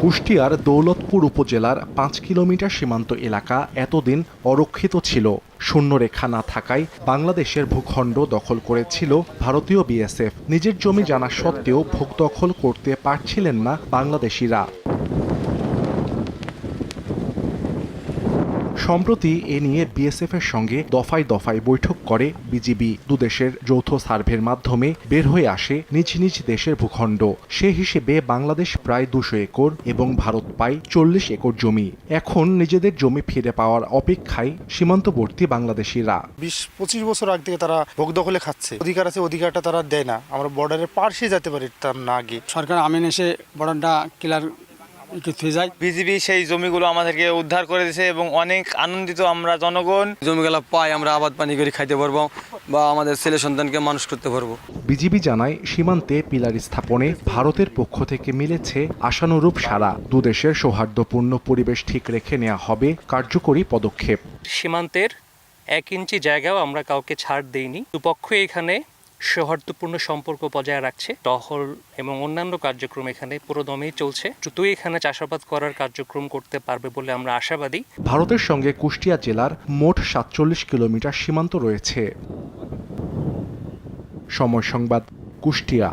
কুষ্টিয়ার দৌলতপুর উপজেলার পাঁচ কিলোমিটার সীমান্ত এলাকা এতদিন অরক্ষিত ছিল। শূন্যরেখা না থাকায় বাংলাদেশের ভূখণ্ড দখল করেছিল ভারতীয় বিএসএফ। নিজের জমি জানা সত্ত্বেও ভূখ দখল করতে পারছিলেন না বাংলাদেশিরা। সম্প্রতি এ নিয়ে বিএসএফ এর সঙ্গে দফায় দফায় বৈঠক করে বিজিবি দুদেশের যৌথ সার্ভের মাধ্যমে বের হয়ে আসে নিজ নিজ দেশের ভূখণ্ড। সে হিসেবে বাংলাদেশ প্রায় দুশো একর এবং ভারত পায় চল্লিশ একর জমি। এখন নিজেদের জমি ফিরে পাওয়ার অপেক্ষায় সীমান্তবর্তী বাংলাদেশিরা। বিশ পঁচিশ বছর আগ থেকে তারা ভোগ দখলে খাচ্ছে। অধিকার আছে অধিকারটা তারা দেয় না। আমরা বর্ডারের পাশে যেতে পারি তার না গিয়ে সরকার আমিন এসে বর্ডারটা ক্লিয়ার হয়ে যায়। বিজিবি সেই জমিগুলো আমাদেরকে উদ্ধার করে দিয়েছে এবং অনেক আনন্দিত আমরা জনগণ। জমিগুলো পাই আমরা আবাদ পানি করে খাইতে পারব বা আমাদের ছেলে সন্তানকে মানুষ করতে পারব। বিজিবি জানায় সীমান্তে পিলার স্থাপনে ভারতের পক্ষ থেকে মিলেছে আশানুরূপ সারা দুদেশের সৌহার্দ্যপূর্ণ পরিবেশ ঠিক রেখে নেওয়া হবে কার্যকরী পদক্ষেপ। সীমান্তের এক ইঞ্চি জায়গাও আমরা কাউকে ছাড় দেইনি। দুপক্ষ এখানে সৌহার্দ্যপূর্ণ সম্পর্ক বজায় রাখছে। টহল এবং অন্যান্য কার্যক্রম এখানে পুরো দমেই চলছে। দ্রুতই এখানে চাষাবাদ করার কার্যক্রম করতে পারবে বলে আমরা আশাবাদী। ভারতের সঙ্গে কুষ্টিয়া জেলার মোট সাতচল্লিশ কিলোমিটার সীমান্ত রয়েছে। সময় সংবাদ, কুষ্টিয়া।